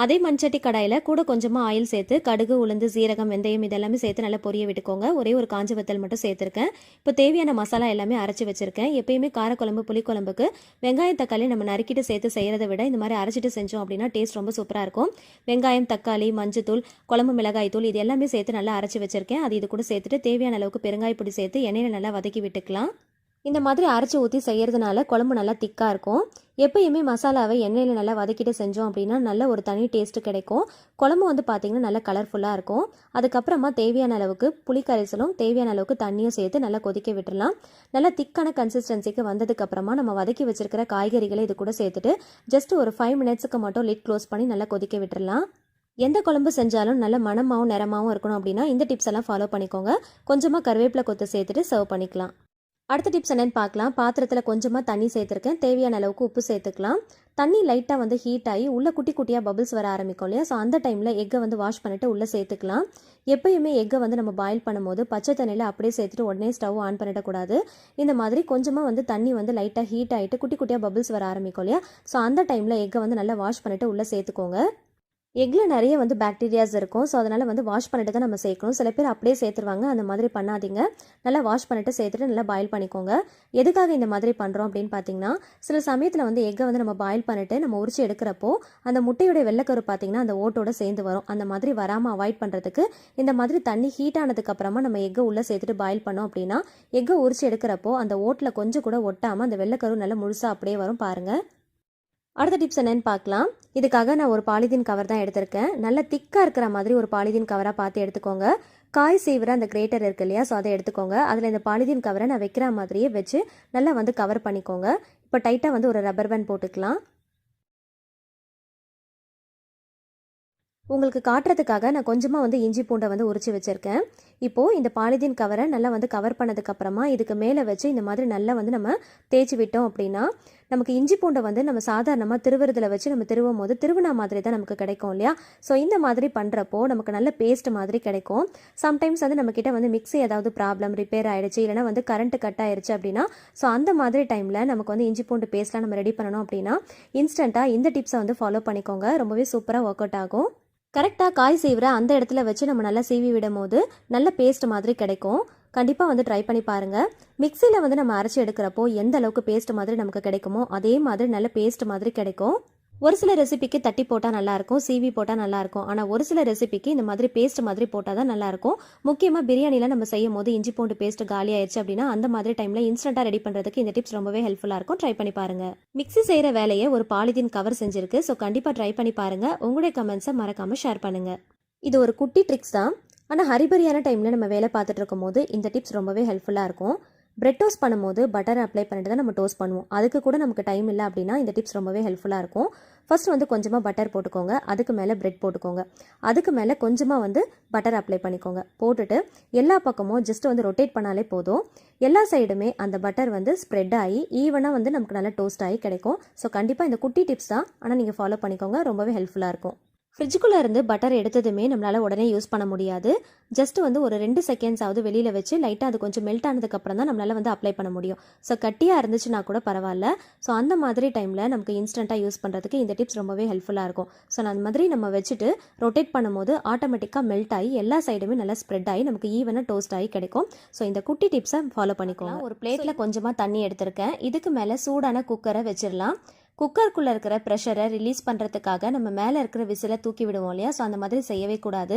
அதே மண்சட்டி கடாயில் கூட கொஞ்சமாக ஆயில் சேர்த்து கடுகு உளுந்து சீரகம் வெந்தயம் இதெல்லாமே சேர்த்து நல்லா பொரிய விட்டுக்கோங்க. ஒரே ஒரு காஞ்ச வத்தல் மட்டும் சேர்த்துருக்கேன். இப்போ தேவையான மசாலா எல்லாமே அரைச்சி வச்சிருக்கேன். எப்பயுமே காரக்குழம்பு புளிக்குழம்புக்கு வெங்காயம் தக்காளி நம்ம நறுக்கிட்டு சேர்த்து செய்கிறத விட இந்த மாதிரி அரைச்சிட்டு செஞ்சோம் அப்படின்னா டேஸ்ட் ரொம்ப சூப்பராக இருக்கும். வெங்காயம் தக்காளி மஞ்சத்தூள் குழம்பு மிளகாய் தூள் இது எல்லாமே சேர்த்து நல்லா அரைச்சி வச்சிருக்கேன். அது இது கூட சேர்த்துட்டு தேவையான அளவுக்கு பெருங்காய பொடி சேர்த்து எண்ணெயில் நல்லா வதக்கி விட்டுக்கலாம். இந்த மாதிரி அரைச்சி ஊற்றி செய்கிறதுனால குழம்பு நல்லா திக்காக இருக்கும். எப்பயுமே மசாலாவை எண்ணெயில் நல்லா வதக்கிட்டு செஞ்சோம் அப்படின்னா நல்ல ஒரு தனி டேஸ்ட்டு கிடைக்கும். குழம்பு வந்து பார்த்திங்கன்னா நல்லா கலர்ஃபுல்லாக இருக்கும். அதுக்கப்புறமா தேவையான அளவுக்கு புளிக்கரைசலும் தேவையான அளவுக்கு தண்ணியும் சேர்த்து நல்லா கொதிக்க விட்டுடலாம் நல்லா திக்கான கன்சிஸ்டன்சிக்கு வந்ததுக்கப்புறமா நம்ம வதக்கி வச்சுருக்கிற காய்கறிகளை இது கூட சேர்த்துட்டு ஜஸ்ட் ஒரு ஃபைவ் மினிட்ஸுக்கு மட்டும் லிட் க்ளோஸ் பண்ணி நல்லா கொதிக்க விட்டுடலாம் எந்த குழம்பு செஞ்சாலும் நல்ல மணமாகவும் நிறமாகவும் இருக்கணும் அப்படின்னா இந்த டிப்ஸ் எல்லாம் ஃபாலோ பண்ணிக்கோங்க. கொஞ்சமாக கருவேப்பிலை கொத்து சேர்த்துட்டு சர்வ் பண்ணிக்கலாம். அடுத்த டிப்ஸ் என்னன்னு பார்க்கலாம். பாத்திரத்தில் கொஞ்சமாக தண்ணி சேர்த்துருக்கேன். தேவையான அளவுக்கு உப்பு சேர்த்துக்கலாம். தண்ணி லைட்டாக வந்து ஹீட் ஆகி உள்ளே குட்டி குட்டியாக பபிள்ஸ் வர ஆரம்பிக்கும் இல்லையா? ஸோ அந்த டைமில் எக்கை வந்து வாஷ் பண்ணிவிட்டு உள்ளே சேர்த்துக்கலாம். எப்பயுமே எக்கை வந்து நம்ம பாயில் பண்ணும்போது பச்சை தண்ணியில் அப்படியே சேர்த்துட்டு உடனே ஸ்டவ் ஆன் பண்ணிடக்கூடாது. இந்த மாதிரி கொஞ்சமாக வந்து தண்ணி வந்து லைட்டாக ஹீட் ஆகிட்டு குட்டி குட்டியாக பபிள்ஸ் வர ஆரம்பிக்கும் இல்லையா? ஸோ அந்த டைமில் எக்கை வந்து நல்லா வாஷ் பண்ணிவிட்டு உள்ளே சேர்த்துக்கோங்க. எக்கில் நிறைய வந்து பாக்டீரியாஸ் இருக்கும். ஸோ அதனால் வந்து வாஷ் பண்ணிட்டு தான் நம்ம சேர்க்கணும். சில பேர் அப்படியே சேர்த்துருவாங்க. அந்த மாதிரி பண்ணாதீங்க. நல்லா வாஷ் பண்ணிட்டு சேர்த்துட்டு நல்லா பாயில் பண்ணிக்கோங்க. எதுக்காக இந்த மாதிரி பண்ணுறோம் அப்படின்னு பார்த்தீங்கன்னா சில சமயத்தில் வந்து எக்கை வந்து நம்ம பாயில் பண்ணிட்டு நம்ம உரிச்சு எடுக்கிறப்போ அந்த முட்டையோட வெள்ளைக்கரு பார்த்தீங்கன்னா அந்த ஓட்டோட சேர்ந்து வரும். அந்த மாதிரி வராமல் அவாய்ட் பண்ணுறதுக்கு இந்த மாதிரி தண்ணி ஹீட் ஆனதுக்கப்புறமா நம்ம எக்கை உள்ளே சேர்த்துட்டு பாயில் பண்ணோம் அப்படின்னா எக்கை உரிச்சு எடுக்கிறப்போ அந்த ஓட்டில் கொஞ்சம் கூட ஒட்டாமல் அந்த வெள்ளைக்கரு நல்லா முழுசாக அப்படியே வரும் பாருங்கள் அடுத்த டிப்ஸ் என்னன்னு பார்க்கலாம். இதுக்காக நான் ஒரு பாலிதீன் கவர் தான் எடுத்திருக்கேன். நல்ல திக்காக இருக்கிற மாதிரி ஒரு பாலிதீன் கவராக பார்த்து எடுத்துக்கோங்க. காய் சீவிர அந்த கிரேட்டர் இருக்கு இல்லையா ஸோ அதை எடுத்துக்கோங்க. அதில் இந்த பாலிதீன் கவரை நான் வைக்கிற மாதிரியே வச்சு நல்லா வந்து கவர் பண்ணிக்கோங்க. இப்போ டைட்டாக வந்து ஒரு ரப்பர் பேண்ட் போட்டுக்கலாம். உங்களுக்கு காட்டுறதுக்காக நான் கொஞ்சமாக வந்து இஞ்சி பூண்டை வந்து உரிச்சு வச்சுருக்கேன். இப்போது இந்த பாலிதீன் கவரை நல்லா வந்து கவர் பண்ணதுக்கப்புறமா இதுக்கு மேலே வச்சு இந்த மாதிரி நல்லா வந்து நம்ம தேய்ச்சி விட்டோம் அப்படின்னா நமக்கு இஞ்சி பூண்டை வந்து நம்ம சாதாரணமாக திருவுறதில் வச்சு நம்ம திருவும் போது திருவினா மாதிரி தான் நமக்கு கிடைக்கும் இல்லையா? ஸோ இந்த மாதிரி பண்ணுறப்போ நமக்கு நல்ல பேஸ்ட் மாதிரி கிடைக்கும். சம்டைம்ஸ் வந்து நம்மக்கிட்ட வந்து மிக்ஸி ஏதாவது ப்ராப்ளம் ரிப்பேர் ஆகிடுச்சு இல்லைனா வந்து கரண்ட் கட் ஆயிடுச்சு அப்படின்னா ஸோ அந்த மாதிரி டைமில் நமக்கு வந்து இஞ்சி பூண்டு பேஸ்ட்லாம் நம்ம ரெடி பண்ணணும் அப்படின்னா இன்ஸ்டண்ட்டாக இந்த டிப்ஸை வந்து ஃபாலோ பண்ணிக்கோங்க. ரொம்பவே சூப்பராக ஒர்க் அவுட் ஆகும். கரெக்டாக காய் சீவிர அந்த இடத்துல வச்சு நம்ம நல்லா சீவி விடும் போது நல்ல பேஸ்ட் மாதிரி கிடைக்கும். கண்டிப்பாக வந்து ட்ரை பண்ணி பாருங்கள் மிக்சியில் வந்து நம்ம அரைச்சி எடுக்கிறப்போ எந்த அளவுக்கு பேஸ்ட் மாதிரி நமக்கு கிடைக்குமோ அதே மாதிரி நல்ல பேஸ்ட் மாதிரி கிடைக்கும். ஒரு சில ரெசிபிக்கு தட்டி போட்டால் நல்லாயிருக்கும் சீவி போட்டால் நல்லாயிருக்கும். ஆனால் ஒரு சில ரெசிபிக்கு இந்த மாதிரி பேஸ்ட் மாதிரி போட்டால் தான் நல்லாயிருக்கும். முக்கியமாக பிரியாணியில் நம்ம செய்யும் போது இஞ்சி பூண்டு பேஸ்ட் காலி ஆயிடுச்சு அப்படின்னா அந்த மாதிரி டைமில் இன்ஸ்டண்ட்டாக ரெடி பண்ணுறதுக்கு இந்த டிப்ஸ் ரொம்பவே ஹெல்ப்ஃபுல்லாக இருக்கும். ட்ரை பண்ணி பாருங்கள் மிக்ஸி செய்கிற வேலையை ஒரு பாலிதீன் கவர் செஞ்சிருக்கு. ஸோ கண்டிப்பாக ட்ரை பண்ணி பாருங்கள் உங்களுடைய கமெண்ட்ஸை மறக்காமல் ஷேர் பண்ணுங்கள் இது ஒரு குட்டி ட்ரிக்ஸ் தான். ஆனால் ஹரிபரியான டைமில் நம்ம வேலை பார்த்துட்டு இருக்கும்போது இந்த டிப்ஸ் ரொம்பவே ஹெல்ப்ஃபுல்லாக இருக்கும். பிரெட் டோஸ்ட் பண்ணும்போது பட்டர் அப்ளை பண்ணிட்டு தான் நம்ம டோஸ்ட் பண்ணுவோம். அதுக்கு கூட நமக்கு டைம் இல்லை அப்படின்னா இந்த டிப்ஸ் ரொம்பவே ஹெல்ப்ஃபுல்லாக இருக்கும். ஃபர்ஸ்ட் வந்து கொஞ்சமாக பட்டர் போட்டுக்கோங்க. அதுக்கு மேலே பிரெட் போட்டுக்கோங்க. அதுக்கு மேலே கொஞ்சமாக வந்து பட்டர் அப்ளை பண்ணிக்கோங்க. போட்டுட்டு எல்லா பக்கமும் ஜஸ்ட் வந்து ரொட்டேட் பண்ணாலே போதும். எல்லா சைடுமே அந்த பட்டர் வந்து ஸ்ப்ரெட் ஆகி ஈவனாக வந்து நமக்கு நல்லா டோஸ்ட் ஆகி கிடைக்கும். ஸோ கண்டிப்பாக இந்த குட்டி டிப்ஸ் தான். ஆனால் நீங்கள் ஃபாலோ பண்ணிக்கோங்க. ரொம்பவே ஹெல்ப்ஃபுல்லாக இருக்கும். ஃப்ரிட்ஜுக்குள்ளே இருந்து பட்டர் எடுத்ததுமே நம்மளால் உடனே யூஸ் பண்ண முடியாது. ஜஸ்ட் வந்து ஒரு ரெண்டு செகண்ட்ஸாவது வெளியில் வச்சு லைட்டாக அது கொஞ்சம் மெல்ட் ஆனதுக்கப்புறம் தான் நம்மளால் வந்து அப்ளை பண்ண முடியும். ஸோ கட்டியாக இருந்துச்சுன்னா கூட பரவாயில்ல. ஸோ அந்த மாதிரி டைமில் நமக்கு இன்ஸ்டண்ட்டாக யூஸ் பண்ணுறதுக்கு இந்த டிப்ஸ் ரொம்பவே ஹெல்ப்ஃபுல்லாக இருக்கும். ஸோ அந்த மாதிரி நம்ம வச்சுட்டு ரொட்டேட் பண்ணும்போது ஆட்டோமேட்டிக்காக மெல்ட் ஆகி எல்லா சைடுமே நல்லா ஸ்ப்ரெட் ஆகி நமக்கு ஈவனாக டோஸ்ட் ஆகி கிடைக்கும். ஸோ இந்த குட்டி டிப்ஸை ஃபாலோ பண்ணிக்கோங்க. ஒரு பிளேட்டில் கொஞ்சமாக தண்ணி எடுத்திருக்கேன். இதுக்கு மேலே சூடான குக்கரை வச்சிடலாம். குக்கருக்குள்ளே இருக்கிற ப்ரெஷரை ரிலீஸ் பண்ணுறதுக்காக நம்ம மேலே இருக்கிற விசிலை தூக்கி விடுவோம் இல்லையா? ஸோ அந்த மாதிரி செய்யவே கூடாது.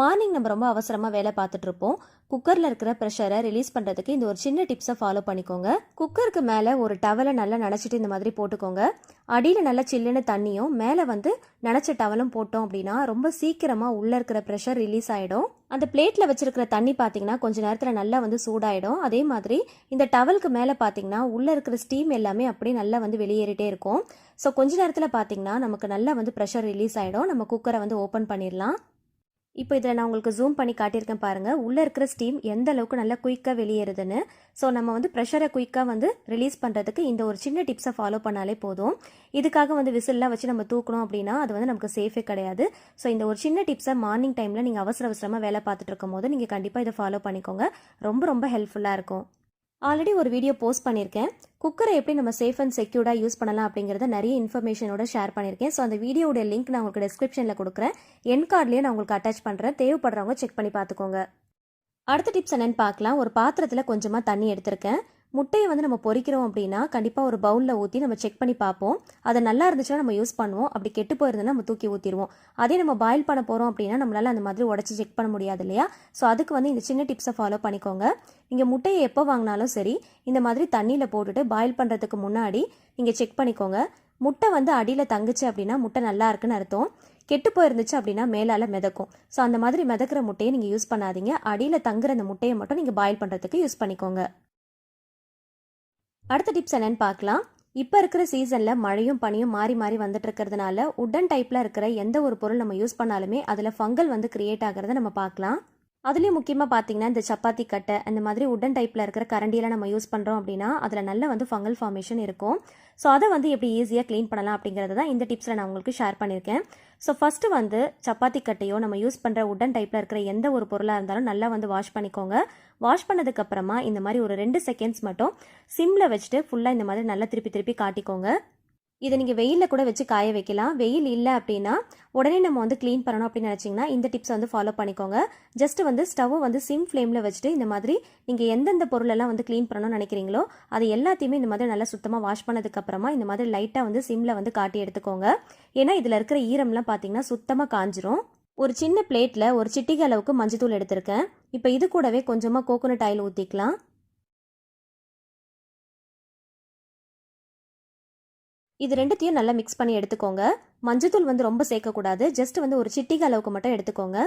மார்னிங் நம்ம ரொம்ப அவசரமாக வேலை பார்த்துட்டு இருப்போம் குக்கரில் இருக்கிற ப்ரெஷரை ரிலீஸ் பண்ணுறதுக்கு இந்த ஒரு சின்ன டிப்ஸை ஃபாலோ பண்ணிக்கோங்க. குக்கருக்கு மேலே ஒரு டவலை நல்லா நனைச்சிட்டு இந்த மாதிரி போட்டுக்கோங்க. அடியில் நல்லா சில்லுன்னு தண்ணியும் மேலே வந்து நினச்ச டவலும் போட்டோம் அப்படின்னா ரொம்ப சீக்கிரமாக உள்ளே இருக்கிற ப்ரெஷர் ரிலீஸ் ஆகிடும் அந்த பிளேட்டில் வச்சிருக்கிற தண்ணி பார்த்தீங்கன்னா கொஞ்ச நேரத்தில் நல்லா வந்து சூடாயிடும். அதே மாதிரி இந்த டவலுக்கு மேலே பார்த்தீங்கன்னா உள்ளே இருக்கிற ஸ்டீம் எல்லாமே அப்படியே நல்லா வந்து வெளியேறிட்டே இருக்கும். ஸோ கொஞ்ச நேரத்தில் பார்த்தீங்கன்னா நமக்கு நல்லா வந்து ப்ரெஷர் ரிலீஸ் ஆகிடும் நம்ம குக்கரை வந்து ஓப்பன் பண்ணிடலாம். இப்போ இதில் நான் உங்களுக்கு ஜூம் பண்ணி காட்டியிருக்கேன் பாருங்கள் உள்ளே இருக்கிற ஸ்டீம் எந்த அளவுக்கு நல்லா குயிக்காக வெளியேறுதுன்னு. ஸோ நம்ம வந்து ப்ரெஷரை குயிக்காக வந்து ரிலீஸ் பண்ணுறதுக்கு இந்த ஒரு சின்ன டிப்ஸை ஃபாலோ பண்ணாலே போதும். இதுக்காக வந்து விசில்லாம் வச்சு நம்ம தூக்கணும் அப்படின்னா அது வந்து நமக்கு சேஃபே கிடையாது. ஸோ இந்த ஒரு சின்ன டிப்ஸை மார்னிங் டைமில் நீங்கள் அவசர அவசரமாக வேலை பார்த்துட்டு இருக்கும் போது நீங்கள் கண்டிப்பாக இதை ஃபாலோ பண்ணிக்கோங்க. ரொம்ப ரொம்ப ஹெல்ப்ஃபுல்லாக இருக்கும். ஆல்ரெடி ஒரு வீடியோ போஸ்ட் பண்ணியிருக்கேன் குக்கரை எப்படி நம்ம சேஃப் அண்ட் செக்யூர்டாக யூஸ் பண்ணலாம் அப்படிங்கிறத நிறைய இன்ஃபர்மேஷனோட ஷேர் பண்ணியிருக்கேன் ஸோ அந்த வீடியோடைய லிங்க் நான் உங்களுக்கு டிஸ்கிரிப்ஷனில் கொடுக்குறேன். என் கார்ட்லேயே நான் உங்களுக்கு அட்டாச் பண்ணுறேன் தேவைப்படுறவங்க செக் பண்ணி பார்த்துக்கோங்க. அடுத்த டிப்ஸ் என்னென்னு பார்க்கலாம். ஒரு பாத்திரத்தில் கொஞ்சமாக தண்ணி எடுத்திருக்கேன். முட்டையை வந்து நம்ம பொறிக்கிறோம் அப்படின்னா கண்டிப்பாக ஒரு பவுலில் ஊற்றி நம்ம செக் பண்ணி பார்ப்போம். அது நல்லா இருந்துச்சுன்னா நம்ம யூஸ் பண்ணுவோம். அப்படி கெட்டு போயிருந்ததுன்னா நம்ம தூக்கி ஊற்றிடுவோம் அதே நம்ம பாயில் பண்ண போகிறோம் அப்படின்னா நம்மளால் அந்த மாதிரி உடச்சி செக் பண்ண முடியாது இல்லையா? ஸோ அதுக்கு வந்து இந்த சின்ன டிப்ஸை ஃபாலோ பண்ணிக்கோங்க. நீங்கள் முட்டையை எப்போ வாங்கினாலும் சரி இந்த மாதிரி தண்ணியில் போட்டுட்டு பாயில் பண்ணுறதுக்கு முன்னாடி நீங்கள் செக் பண்ணிக்கோங்க. முட்டை வந்து அடியில் தங்குச்சு அப்படின்னா முட்டை நல்லா இருக்குன்னு அர்த்தம். கெட்டு போயிருந்துச்சு அப்படின்னா மேலால் மிதக்கும். ஸோ அந்த மாதிரி மிதக்கிற முட்டையை நீங்கள் யூஸ் பண்ணாதீங்க. அடியில் தங்குற அந்த முட்டையை மட்டும் நீங்கள் பாயில் பண்ணுறதுக்கு யூஸ் பண்ணிக்கோங்க. அடுத்த டிப்ஸ் என்னன்னு பார்க்கலாம். இப்போ இருக்கிற சீசனில் மழையும் பனியும் மாறி மாறி வந்துட்டு இருக்கிறதுனால உட்டன் டைப்பில் இருக்கிற எந்த ஒரு பொருள் நம்ம யூஸ் பண்ணாலுமே அதில் ஃபங்கல் வந்து கிரியேட் ஆகிறத நம்ம பார்க்கலாம். அதுலேயும் முக்கியமாக பார்த்தீங்கன்னா இந்த சப்பாத்தி கட்டை அந்த மாதிரி உட்டன் டைப்பில் இருக்கிற கரண்டியெல்லாம் நம்ம யூஸ் பண்ணுறோம் அப்படின்னா அதில் நல்ல வந்து ஃபங்கல் ஃபார்மேஷன் இருக்கும். ஸோ அதை வந்து எப்படி ஈஸியாக க்ளீன் பண்ணலாம் அப்படிங்கிறத தான் இந்த டிப்ஸில் நான் உங்களுக்கு ஷேர் பண்ணியிருக்கேன். ஸோ ஃபஸ்ட்டு வந்து சப்பாத்தி கட்டையோ நம்ம யூஸ் பண்ணுற உட்டன் டைப்பில் இருக்கிற எந்த ஒரு பொருளாக இருந்தாலும் நல்லா வந்து வாஷ் பண்ணிக்கோங்க. வாஷ் பண்ணதுக்கப்புறமா இந்த மாதிரி ஒரு ரெண்டு செகண்ட்ஸ் மட்டும் சிம்மில் வச்சுட்டு ஃபுல்லாக இந்த மாதிரி நல்லா திருப்பி திருப்பி காட்டிக்கோங்க. இதை நீங்கள் வெயிலில் கூட வச்சு காய வைக்கலாம். வெயில் இல்லை அப்படின்னா உடனே நம்ம வந்து க்ளீன் பண்ணணும் அப்படின்னு நினச்சிங்கன்னா இந்த டிப்ஸ் வந்து ஃபாலோ பண்ணிக்கோங்க. ஜஸ்ட் வந்து ஸ்டவ்வை வந்து சிம் ஃப்ளேமில் வச்சுட்டு இந்த மாதிரி நீங்கள் எந்தெந்த பொருளெல்லாம் வந்து க்ளீன் பண்ணணும்னு நினைக்கிறீங்களோ அது எல்லாத்தையுமே இந்த மாதிரி நல்லா சுத்தமாக வாஷ் பண்ணதுக்கப்புறமா இந்த மாதிரி லைட்டாக வந்து சிம்மில் வந்து காட்டி எடுத்துக்கோங்க. ஏன்னா இதில் இருக்கிற ஈரம்லாம் பார்த்தீங்கன்னா சுத்தமாக காஞ்சிரும். ஒரு சின்ன பிளேட்டில் ஒரு சிட்டிகை அளவுக்கு மஞ்சத்தூள் எடுத்திருக்கேன். இப்போ இது கூடவே கொஞ்சமாக கோகோனட் ஆயில் ஊற்றிக்கலாம் இது ரெண்டுத்தையும் நல்லா மிக்ஸ் பண்ணி எடுத்துக்கோங்க. மஞ்சத்தூள் வந்து ரொம்ப சேர்க்கக்கூடாது. ஜஸ்ட் வந்து ஒரு சிட்டிகை அளவுக்கு மட்டும் எடுத்துக்கோங்க.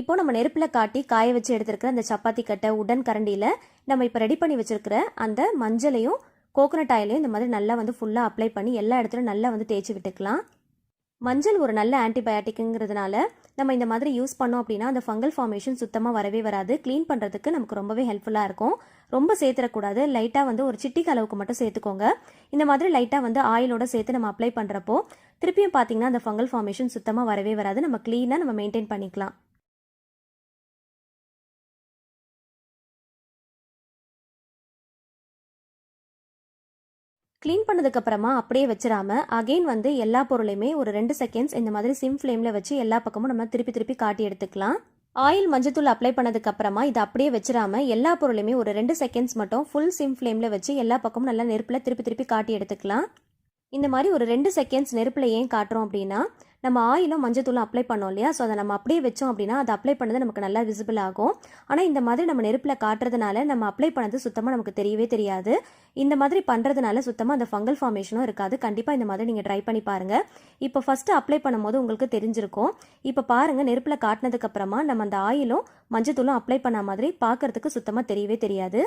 இப்போ நம்ம நெருப்பில் காட்டி காய வச்சு எடுத்துருக்கிற அந்த சப்பாத்தி கட்டை உடன் கரண்டியில் நம்ம இப்போ ரெடி பண்ணி வச்சுருக்கிற அந்த மஞ்சளையும் கோகோனட் ஆயிலையும் இந்த மாதிரி நல்லா வந்து ஃபுல்லாக அப்ளை பண்ணி எல்லா இடத்துலையும் நல்லா வந்து தேய்ச்சி விட்டுக்கலாம். மஞ்சள் ஒரு நல்ல ஆன்டிபயாட்டிக்குங்கிறதுனால நம்ம இந்த மாதிரி யூஸ் பண்ணோம் அப்படின்னா அந்த ஃபங்கல் ஃபார்மேஷன் சுத்தமாக வரவே வராது. க்ளீன் பண்ணுறதுக்கு நமக்கு ரொம்பவே ஹெல்ப்ஃபுல்லாக இருக்கும். ரொம்ப சேர்த்துடக்கூடாது லைட்டாக வந்து ஒரு சிட்டிக்கு அளவுக்கு மட்டும் சேர்த்துக்கோங்க இந்த மாதிரி லைட்டாக வந்து ஆயிலோட சேர்த்து நம்ம அப்ளை பண்ணுறப்போ திருப்பியும் பார்த்தீங்கன்னா அந்த ஃபங்கல் ஃபார்மேஷன் சுத்தமாக வரவே வராது. நம்ம க்ளீனாக நம்ம மெயின்டைன் பண்ணிக்கலாம். க்ளீன் பண்ணதுக்கப்புறமா அப்படியே வச்சிடாம அகைன் வந்து எல்லா பொருளையுமே ஒரு ரெண்டு செகண்ட்ஸ் இந்த மாதிரி சிம் ஃப்ளேமில் வச்சு எல்லா பக்கமும் நம்ம திருப்பி திருப்பி காட்டி எடுத்துக்கலாம். ஆயில் மஞ்சத்தூள் அப்ளை பண்ணதுக்கு அப்புறமா இதை அப்படியே வச்சிடாம எல்லா பொருளையுமே ஒரு ரெண்டு செகண்ட்ஸ் மட்டும் ஃபுல் சிம் ஃப்ளேமில் வச்சு எல்லா பக்கமும் நல்லா நெருப்பில் திருப்பி திருப்பி காட்டி எடுத்துக்கலாம். இந்த மாதிரி ஒரு ரெண்டு செகண்ட்ஸ் நெருப்பில் ஏன் காட்டுறோம் அப்படின்னா நம்ம ஆயிலும் மஞ்சத்தூளும் அப்ளை பண்ணோம் இல்லையா? ஸோ அதை நம்ம அப்படியே வச்சோம் அப்படின்னா அதை அப்ளை பண்ணது நமக்கு நல்லா விசிபிள் ஆகும். ஆனால் இந்த மாதிரி நம்ம நெருப்பில் காட்டுறதுனால நம்ம அப்ளை பண்ணது சுத்தமாக நமக்கு தெரியவே தெரியாது. இந்த மாதிரி பண்ணுறதுனால சுத்தமாக அந்த ஃபங்கல் ஃபார்மேஷனும் இருக்காது. கண்டிப்பாக இந்த மாதிரி நீங்கள் ட்ரை பண்ணி பாருங்கள் இப்போ ஃபஸ்ட்டு அப்ளை பண்ணும்போது உங்களுக்கு தெரிஞ்சிருக்கும். இப்போ பாருங்கள் நெருப்பில் காட்டினதுக்கப்புறமா நம்ம அந்த ஆயிலும் மஞ்சத்தூளும் அப்ளை பண்ண மாதிரி பார்க்கறதுக்கு சுத்தமாக தெரியவே தெரியாது.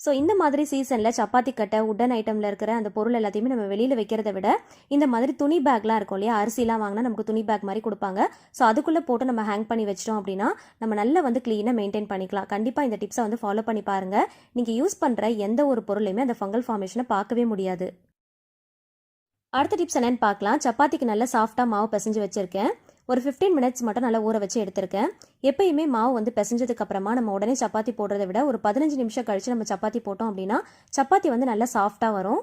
ஸோ இந்த மாதிரி சீசனில் சப்பாத்தி கட்டை உட்டன் ஐட்டமில் இருக்கிற அந்த பொருள் எல்லாத்தையுமே நம்ம வெளியில் வைக்கிறத விட இந்த மாதிரி துணி பேக்லாம் இருக்கும் இல்லையா? அரிசிலாம் வாங்கினா நமக்கு துணி பேக் மாதிரி கொடுப்பாங்க. ஸோ அதுக்குள்ளே போட்டு நம்ம ஹேங் பண்ணி வச்சிட்டோம் அப்படின்னா நம்ம நல்லா வந்து க்ளீனாக மெயின்டைன் பண்ணிக்கலாம். கண்டிப்பாக இந்த டிப்ஸை வந்து ஃபாலோ பண்ணி பாருங்கள் நீங்கள் யூஸ் பண்ணுற எந்த ஒரு பொருளையுமே அந்த ஃபங்கல் ஃபார்மேஷனை பார்க்கவே முடியாது. அடுத்த டிப்ஸ் என்னென்னு பார்க்கலாம். சப்பாத்திக்கு நல்லா சாஃப்டாக மாவு பிசைஞ்சு வச்சுருக்கேன். ஒரு ஃபிஃப்டீன் மினிட்ஸ் மட்டும் நல்லா ஊற வச்சு எடுத்திருக்கேன். எப்பயுமே மாவு வந்து பிசைஞ்சதுக்கு அப்புறமா நம்ம உடனே சப்பாத்தி போடுறதை விட ஒரு பதினஞ்சு நிமிஷம் கழிச்சு நம்ம சப்பாத்தி போட்டோம் அப்படின்னா சப்பாத்தி வந்து நல்லா சாஃப்டாக வரும்.